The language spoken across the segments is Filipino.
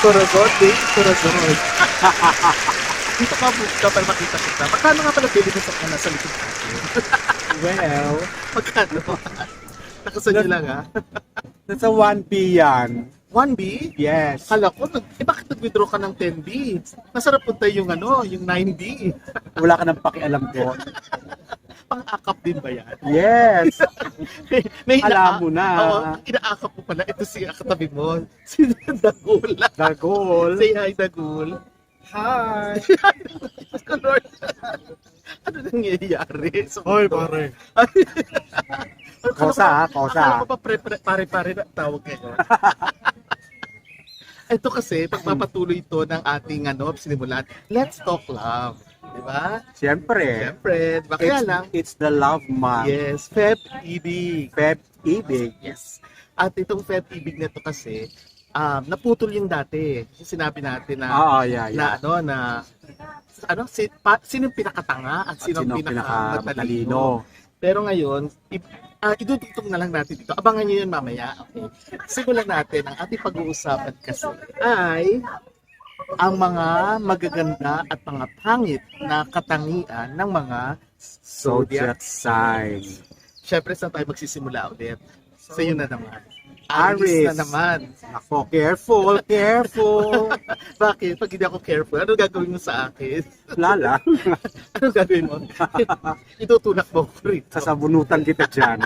Corazon, Dave, Corazon. Dito ka buka para makita kita. Magkano nga pala bili mo sa kana sa likod natin? Well, Magkano? Nakasanyo lang ha? nasa 1P yan. 1B? Yes. Kala ko, nag- eh bakit nag-withdraw ka ng 10B? Masarap punta yung ano, yung 9B. Wala ka nang pakialam ko. Pang-akap din ba yan? Yes. may, may Alam mo na. Oo, inaakap mo pala. Ito si katabi mo. Si Dagul. Goal. Say hi, Dagul. Hi. Lord. ano nangyayari? So, Hoy, pare. Ano Kosa, ha? Kosa. Akala ko pa pare-pare na tawag kayo. Ito kasi, pagpapatuloy ito ng ating ano, sinimulan, let's talk love. Di ba? Siyempre. Siyempre, di ba? Kaya It's, lang, it's the love month. yes, Feb Ibig. Feb ibig. Yes. At itong Feb Ibig na ito kasi, um, naputol yung dati. Yung Sinabi natin na, Oo, yeah, na yeah. ano, na, ano, si, pa, sino yung pinakatanga at sino ang ang pinakamatalino. pinakamatalino? Pero ngayon, i- ah, idudugtong na lang natin dito. Abangan nyo yun mamaya. Okay. Simulan natin. Ang ating pag-uusapan kasi ay ang mga magaganda at mga pangit na katangian ng mga Zodiac sign. Siyempre, saan tayo magsisimula ulit? Sa iyo na naman. Aries. Aries na naman. Ako, careful, careful. Bakit? Pag hindi ako careful, ano gagawin mo sa akin? Lala, Ano gagawin mo? Itutulak mo ko rito. sasabunutan kita dyan.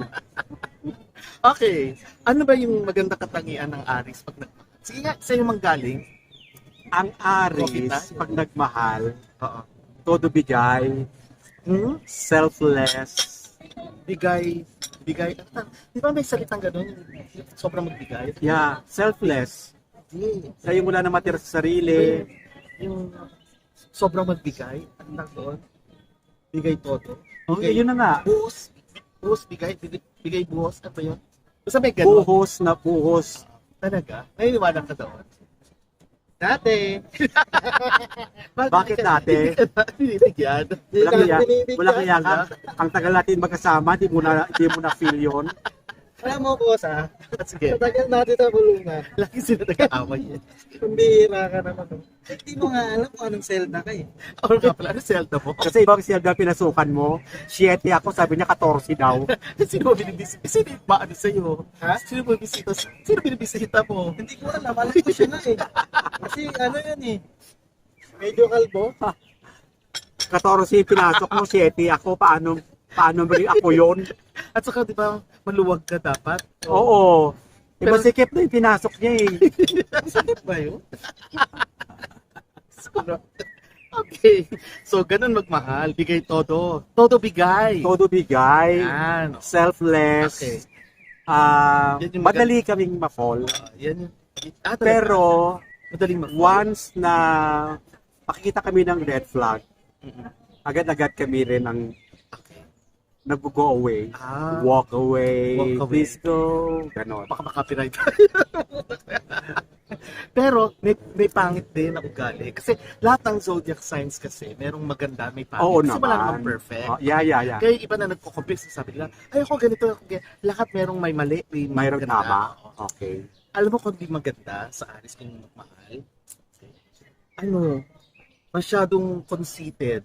Okay. Ano ba yung maganda katangian ng Aries pag nag... Sige nga, sa'yo manggaling. Ang? Aries, pag nagmahal, Oo. todo bigay, Hmm? selfless, Bigay, bigay. Ah, Di ba may salitang gano'n? Yung Sobrang magbigay. yeah, selfless. Hindi. Sa'yo mula na matira sa sarili, Yung sobrang magbigay. Ano tawag doon? Bigay todo. oh, yun na nga, Buhos. Buhos, bigay. Bigay, bigay buhos. Ano ba yun? Basta may gano'n. puhos na puhos. Talaga? Naniniwala ka doon? Dati. Bakit dati? Binibigyan. Wala kaya, wala kaya ka, ang tagal natin magkasama, di mo na, di mo na feel yun. Alam mo ko sa, Sige. tagal natin sa bulungan. Lagi sila nag-aaway yan. Kumbira ka naman. Hindi mo nga alam kung anong Zelda ka eh. Ako nga pala, ano Zelda mo? Kasi ibang siya pinasukan mo, 7 ako, sabi niya 14 daw. Sino ba binibisita? Sino yung maano sa'yo? Ha? Sino ba bisita? Sino binibisita mo? Hindi ko alam. Alam ko siya na eh. Kasi ano yan eh. Medyo kalbo. 14 yung pinasok mo, 7 ako, paano, paano ba rin ako yun? At saka, di ba, maluwag ka dapat? Oo. Iba Pero- sikip na yung pinasok niya eh. Sakit ba yun? Siguro. okay. So, ganun magmahal. Bigay todo. Todo bigay. Todo bigay, Yan. selfless, Okay. ah, Yan yung madali kaming ma-fall. Uh, yan yung... Ah, talaga? Pero, Madaling mag once na makikita kami ng red flag, Mm-mm. agad-agad kami rin ang. Nag-go away. Ah, Walk away, Walk away. please go, ganon. baka makapiright. Pero may, may pangit din na ugali. Kasi lahat ng zodiac signs kasi, merong maganda, may pangit. Oo kasi wala naman. namang perfect. Oh, yeah, yeah, yeah. Kaya iba na nagko-compare, sabi nila, ay ako ganito, ako ganito. Lahat merong may mali, may Mayroon maganda. tama. Okay. Alam mo kung di maganda sa Aris kung magmahal? Ano, masyadong conceited.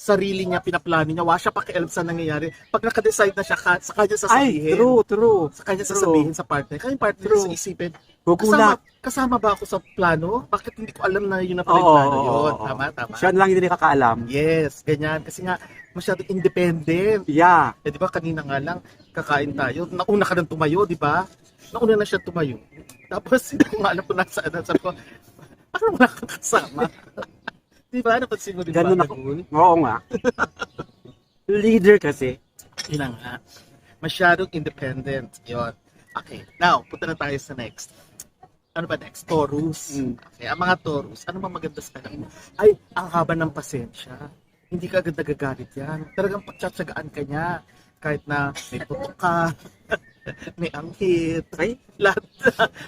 Sarili niya, pinaplano niya, wala siya pakialam sa nangyayari. Pag naka-decide na siya, ka, sa kanya sasabihin. Ay, true, true. Sa kanya True. sasabihin sa partner. Kaya yung partner True. sa isipin, Gugulat. kasama, kasama ba ako sa plano? Bakit hindi ko alam na yun na pala yung plano oo, yun? oo. Tama, tama. Siya lang hindi nakakaalam. Yes, ganyan. Kasi nga, masyadong independent. Yeah. Eh, di ba, kanina nga lang, kakain tayo. Nauna ka nang tumayo, di ba? Nauna na siya tumayo. Tapos, hindi ko nga alam kung nasaan. Sabi ko, paano mo nakakasama? Di ba? Napansin mo din Ganun ba? ako. Oo nga. Leader kasi. Yun na nga. Masyadong independent. Yun. Okay. Now, punta na tayo sa next. Ano ba next? Taurus. Mm. Okay. Ang mga Taurus, ano ba maganda sa kanila? Ay, ang haba ng pasensya. Hindi ka agad nagagalit yan. Talagang pagtsatsagaan ka niya. Kahit na may putok ka, may anghit, Ay, lahat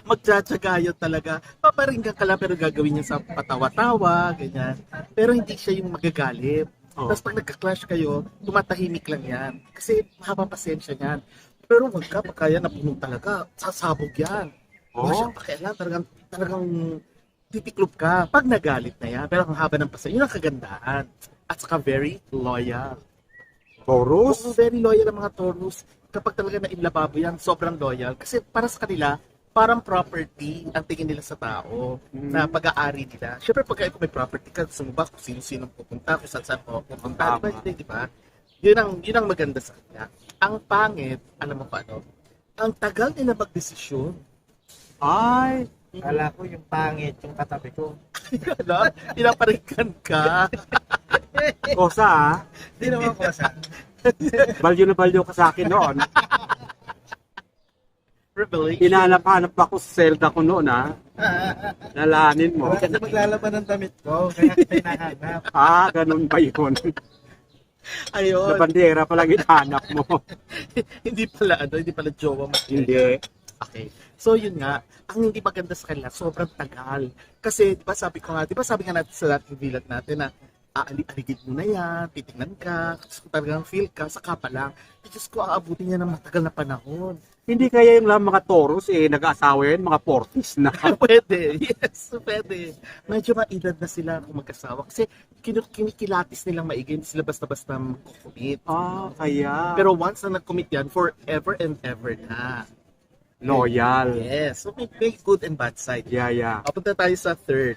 magtsatsaga yun talaga. Paparinggan ka lang pero gagawin niya sa patawa-tawa, ganyan. Pero hindi siya yung magagalit. Oh. Tapos pag nagka-clash kayo, tumatahimik lang yan. Kasi mahaba pasensya niyan. Pero wag ka, pagkaya napuno talaga, sasabog yan. Wala Oh. siyang pakialam, talagang talagang titiklop ka pag nagalit na yan. Pero ang haba ng pasay, yun ang kagandahan. At saka very loyal. Taurus? Oo, very loyal ang mga Taurus. Kapag talaga na inlababo yan, sobrang loyal. Kasi para sa kanila, parang property ang tingin nila sa tao na pag-aari nila. Siyempre, pag ikaw may property ka, gusto mo ba kung sino-sino pupunta, kung saan-saan mo pupunta. Di ba? Tama. Hindi, di ba? Yun ang, yun ang maganda sa kanya. Ang pangit, alam mo pa ano, ang tagal nila magdesisyon. Ay, Kala ko yung pangit, yung katabi ko. ano? Pinaparikan ka. kosa ah. Hindi naman ko Balyo na balyo ka sa akin noon. Revelation. Hinahanap-hanap ako sa Zelda ko noon ah. Nalanin mo. Kasi maglalaban ng damit ko, kaya kita hinahanap. Ah, ganun ba yun? Ayun. Na bandera pa lang hinahanap mo. hindi pala, ano, hindi pala jowa mo. Hindi. Okay. So yun nga, ang hindi maganda sa kanila, sobrang tagal. Kasi, di ba sabi ko nga, di ba sabi nga natin sa dating bilat natin na aali-aligid mo na yan, titingnan ka, kung talagang feel ka, saka pa lang. Diyos ko, aabutin niya ng matagal na panahon. Hindi kaya yung lang mga Taurus eh, nag-aasawa yan, mga 40s na. pwede, yes, pwede. Medyo maedad na sila kung magkasawa. Kasi kin- kinikilatis nilang maigi, hindi sila basta-basta magkukumit. Ah, kaya. Pero once na nag-commit yan, forever and ever na. loyal. Yes, so may, may good and bad side. Yeah, yeah. Papunta tayo sa third.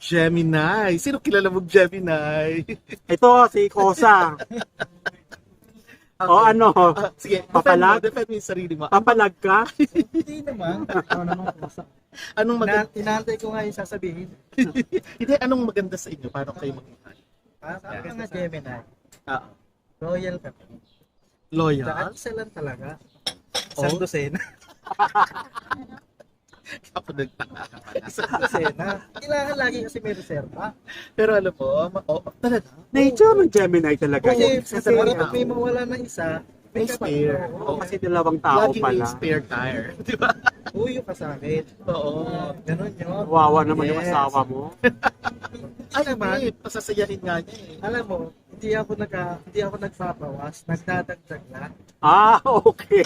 Gemini. Sino kilala mo Gemini? Ito, si Kosa. O ano, Ah, sige, Papalag? defend mo, defend mo yung sarili mo. papalag ka? Hindi naman. Ano naman ko sa. Anong maganda? Ina- inaantay ko nga yung sasabihin. Hindi, anong maganda sa inyo? Paano kayo magmahal? Ah, sa mga Gemini, Ah, royal kami. Loyal? isa lang talaga. Oh. Isang dosena. Ako nagtaka ka pala. Isang dosena. Kailangan lagi kasi may reserva. Pero alam mo, ma- oh, talaga? Nature ng Gemini talaga Kasi, yun. kasi para pag may mawala ng isa, May spare. Oo. Kasi dalawang tao may pala. spare tire. Di ba? Uyo ka sa akin. Oo. Ganun yun. Wawa naman yung Yes. asawa mo. Ay, naman. hindi. Pasasayahin nga niya eh. Alam mo, hindi ako nagka, hindi ako nagpapawas, nagdadagdag lang. Ah, okay.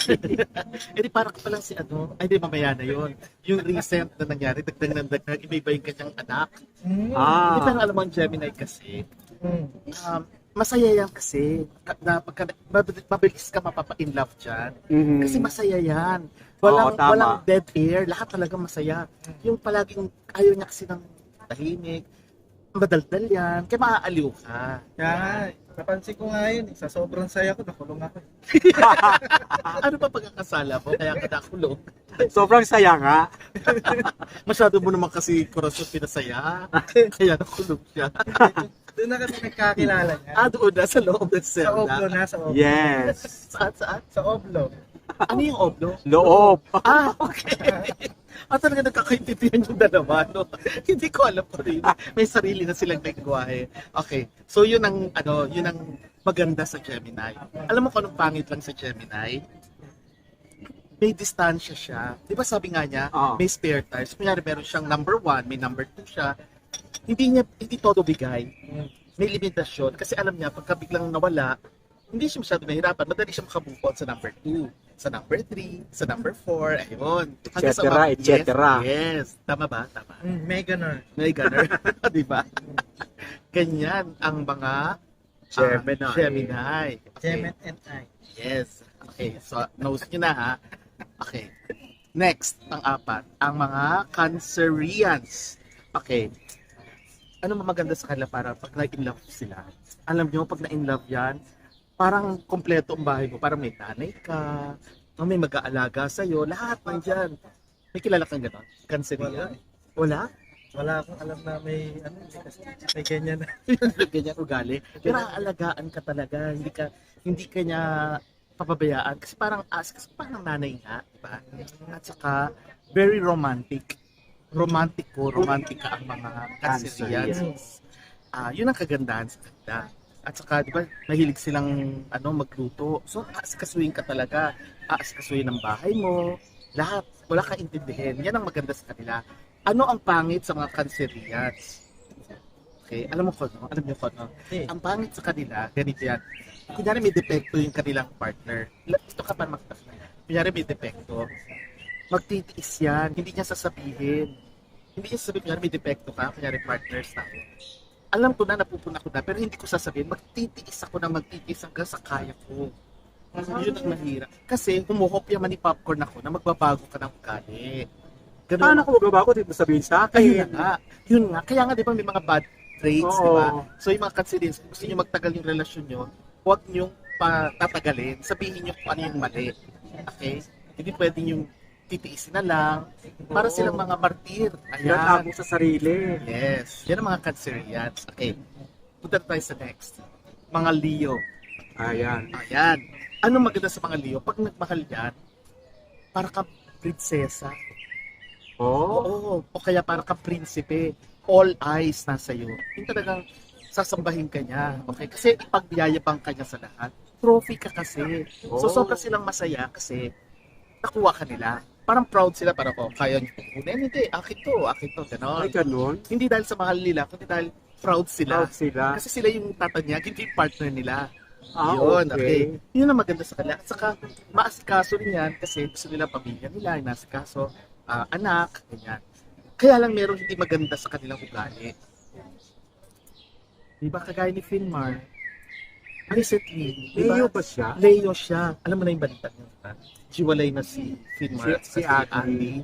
Eh di parang palang si ano, ay di mamaya na yun. Yung recent na nangyari, dagdag ng dagdag, iba-iba yung kanyang anak. Mm. Hindi Ah, parang alam mo ang Gemini kasi, Mm. um, masaya yan kasi. Ka- Na, pagka, mab- mabilis ka mapapa-in love dyan. mhm. Kasi masaya yan. Walang, Oo, tama. walang dead air. Lahat talaga masaya. Yung palaging ayaw niya kasi ng tahimik. Madaldal yan. Kaya maaaliw ka. Kaya napansin ko nga yun, eh, sa sobrang saya ko, nakulong ako. Ano pa pagkakasala mo? Kaya ka nakulong. sobrang saya nga. Masyado mo naman kasi kurasyon pinasaya. Kaya nakulong siya. Doon na kami nagkakilala niya. Ah, doon na sa loob ng sa Oblo selda. na, sa Oblo. Yes. Saan, saan? Sa Oblo. Ano yung oblo? Loob. Ah, okay. Ah, talaga nagkakaintindihan yung dalawa, no? Hindi ko alam pa rin. May sarili na silang lengguwahe. Okay. So, yun ang, ano, yun ang maganda sa Gemini. Alam mo kung anong pangit lang sa Gemini? May distansya siya. Di ba sabi nga niya, Oo. may spare tires. Kunyari, meron siyang number one, may number two siya. Hindi niya, hindi todo bigay. May limitasyon. Kasi alam niya, pagka biglang nawala, hindi siya masyado mahirapan. Madali siya makabukod sa number 2, sa number 3, sa number 4, ayun. Hanggang sa Etcetera, mga- etcetera. Yes, yes. Tama ba? Tama. Mm, may ganun. May gunner. Di ba? Ganyan ang mga ah, Gemini. Gemini. Okay. Gemini and I. Yes. Okay, so nose nyo na ha. Okay. Next, ang apat, ang mga Cancerians. Okay. Ano maganda sa kanila para pag na-in love sila? Alam nyo, pag na-in love yan, parang kompleto ang bahay mo. Parang may nanay ka, may mag-aalaga sa'yo, lahat nandyan. May kilala kang gano'n? Cancerian? Wala? Wala akong alam na may, ano, may, ganyan ganyan ugali. Pero aalagaan ka talaga, hindi ka hindi ka niya papabayaan kasi parang as kasi parang nanay nga, di ba? At saka very romantic. Romantiko, romantika ang mga Cancerians. Ah, yun ang kagandahan sa kanila. At saka, di ba, mahilig silang ano, magluto. So, aaskasuhin ka talaga. Aaskasuhin ang bahay mo. Lahat. Wala kang intindihin. Yan ang maganda sa kanila. Ano ang pangit sa mga Cancerians? Okay, alam mo ko, no? Alam niyo ko, no? Eh, Ang pangit sa kanila, ganito yan. Kunyari may depekto yung kanilang partner. Gusto ka pa magtas. Kunyari may depekto. Magtitiis yan. Hindi niya sasabihin. hindi yung sabihin kunyari may depekto ka, kunyari partners tayo. Alam ko na, napupuna ko na, pero hindi ko sasabihin, magtitiis ako na magtitiis hanggang sa kaya ko. Yun ang mahirap. Kasi humuhopya man ni popcorn ako na magbabago ka ng ugali. Ganun. Paano ko magbabago? Di mo sabihin sa Ayun na akin. nga. Yun nga. Kaya nga, di ba, may mga bad traits, Oo. di ba? So, yung mga considerations, kung gusto nyo magtagal yung relasyon nyo, huwag nyo pa tatagalin. Sabihin nyo kung ano yung mali. Okay? Hindi pwedeng yung titiisin na lang. Para Oo. silang mga martir. Yan Ayan. ako sa sarili. Yes. Yan ang mga Cancerians. Okay. Punta na tayo sa next. Mga Leo. Ayan. Ayan. Ano maganda sa mga Leo? Pag nagmahal yan, para ka prinsesa. Oh. Oo. O kaya para ka prinsipe. All eyes nasa iyo. Yung talagang sasambahin ka niya. Okay? Kasi ipagyayabang ka niya sa lahat. Trophy ka kasi. So Oh. sobrang silang masaya kasi nakuha ka nila. Parang proud sila para ko, kaya niyo kukunin. Hindi, akin to, akin to, gano'n. Ay, ganun. Hindi dahil sa mahal nila, kundi dahil proud sila. Proud sila. Kasi sila yung tatanyag, hindi yung partner nila. Ah, Yun, okay. Yun ang maganda sa kanila. At saka, maasikaso rin yan kasi gusto nila pamilya nila, inasikaso, ah, anak, ganyan. Kaya lang meron hindi maganda sa kanilang ugali. Di ba kagaya ni Finmar? Recently, di ba? Leo ba siya? Leo siya. Alam mo na yung balita niya. di ba? Hiwalay na si Finmar at Si- si Andy.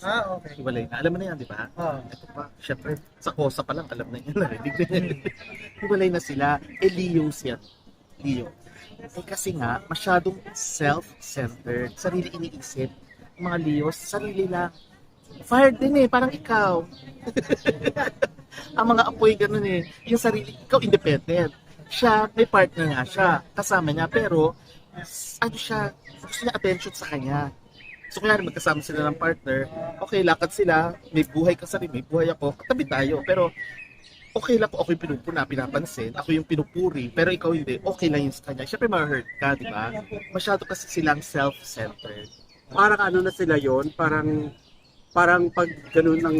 Ah, okay. Hiwalay na. Alam mo na yan, di ba? Ah. Ito pa, syempre, sa kosa pa lang, alam na narinig na niya. Hiwalay na sila. Eh, Leo siya. Leo. Eh, kasi nga, masyadong self-centered. Sarili iniisip. Mga Leos, sarili lang. Fired din eh, parang ikaw. Ang mga apoy ganun eh. Yung sarili, ikaw independent. Siya, may partner nga siya. Kasama niya, pero, ano siya, gusto niya attention sa kanya. So kaya magkasama sila ng partner, okay, lakad sila, may buhay ka sa may buhay ako, katabi tayo. Pero okay lang kung ako yung pinupuna, pinapansin, ako yung pinupuri, pero ikaw hindi, okay lang yun sa kanya. Siyempre ma-hurt ka, di ba? Masyado kasi silang self-centered. Parang ano na sila yon Parang parang pag ganun ng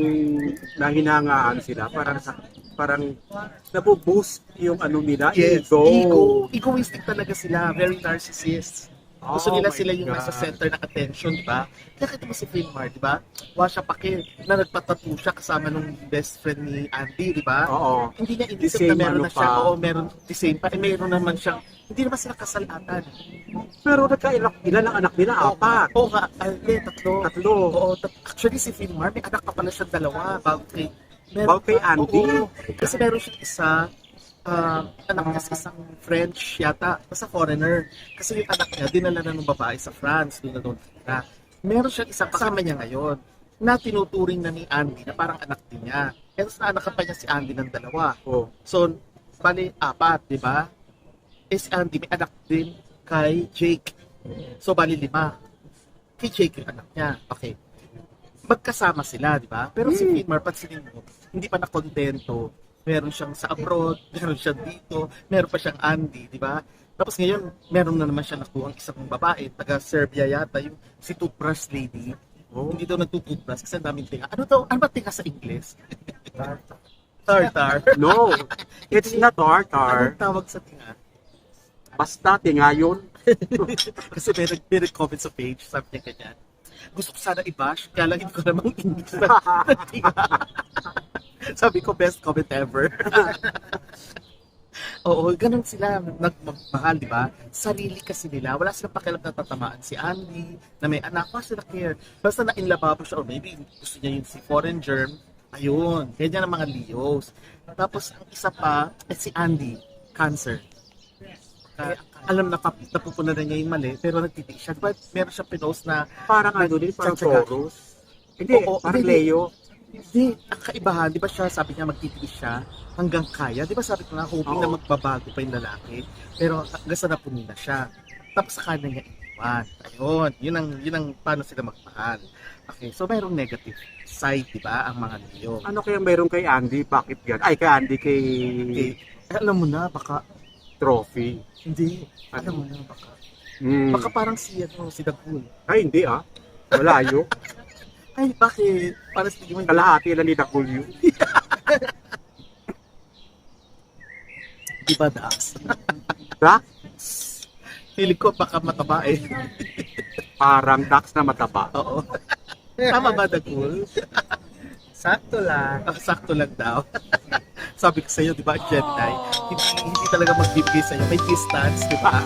nahinangaan sila, parang sa parang nabuboost yung ano nila, ego. ego. Egoistic talaga sila, very narcissist. Gusto Oh nila sila yung God. nasa center ng attention, di ba? Kaya kita mo si Filmar, di ba? Washa Pakil, na nagpatattoo siya kasama nung best friend ni Andy, di ba? Oo. hindi niya inisip na meron ano na siya. pa. Oo, meron the same pa. Eh, meron naman siyang, hindi naman sila kasalatan. Pero nagkailan ilan ang anak nila? Apat. Oo nga, ay, hindi, tatlo. Tatlo. Oo, tat- actually si Filmar, may anak pa pala siya dalawa. Bago kay, Bago kay Andy? Oo, kasi meron siyang isa, ah, anak niya sa isang French yata, basta foreigner. Kasi yung anak niya, dinala na ng babae sa France, doon na doon na. Meron siyang isang kasama niya ngayon na tinuturing na ni Andy na parang anak din niya. Kaya tapos naanakan pa niya si Andy ng dalawa. Oh. So, bali, apat, di ba? Eh, si Andy, may anak din kay Jake. So, bali, lima. Kay Jake yung anak niya. Okay. Magkasama sila, di ba? Pero si Hmm. Pansinin mo, hindi pa nakontento. Meron siyang sa abroad, meron siyang dito, meron pa siyang Andy, di ba? Tapos ngayon, meron na naman siya nakuha ang isang babae, taga Serbia yata, yung si Toothbrush Lady. Oh. Hindi daw nagtutoothbrush kasi ang daming tinga. Ano daw? Ano ba tinga sa Ingles? Tartar. No, it's not tartar. Anong tawag sa tinga? Basta tinga yun. Kasi may, nag- may nag-comment sa page, sabi niya ganyan. Gusto ko sana i-bash, kaya lang hindi ko namang English na tinga. sabi ko, best comment ever. Oo, ganun sila nagmahal, di ba? Sarili kasi nila. Wala silang pakialam na tatamaan si Andy, na may anak, wala sila care. Basta na inlababo siya, or maybe gusto niya yung si foreign germ, ayun, ganyan ang mga Leos. Tapos, ang isa pa, eh, si Andy, cancer. Kaya, alam na kap, napupuna na niya yung mali, pero nagtitik siya. Diba, meron siya pinost na, Parang ano din, parang. Taurus. Hindi, Oo, parang hindi. Leo. Di, ang kaibahan, di ba siya, sabi niya magtitiis siya hanggang kaya. Di ba sabi ko nga, hoping Oo. na magbabago pa yung lalaki. Pero hanggang sa napuni na siya. Tapos sa kanya niya iwan. Ayun, yun ang, yun ang paano sila magmahal. Okay, so mayroong negative side, di ba, ang mga Leo. Ano kaya meron kay Andy? Bakit yan? Ay, kay Andy, kay Okay, eh, alam mo na, baka, Trophy. hindi, alam mo na, baka, Hmm. baka parang si, ano, si Dagul. Ay, hindi ah. Malayo. Ay, bakit? Para sa tingin mo, Kalahati lang ni W. di ba, Dax? Dax? Feeling ko baka mataba eh. Parang Dax na mataba. Oo. Tama ba, Dagul? Sakto lang. Ah, sakto lang daw. Sabi ko sa'yo, di ba, Gemini, hindi, hindi talaga magbibigay sa'yo. May distance, di ba?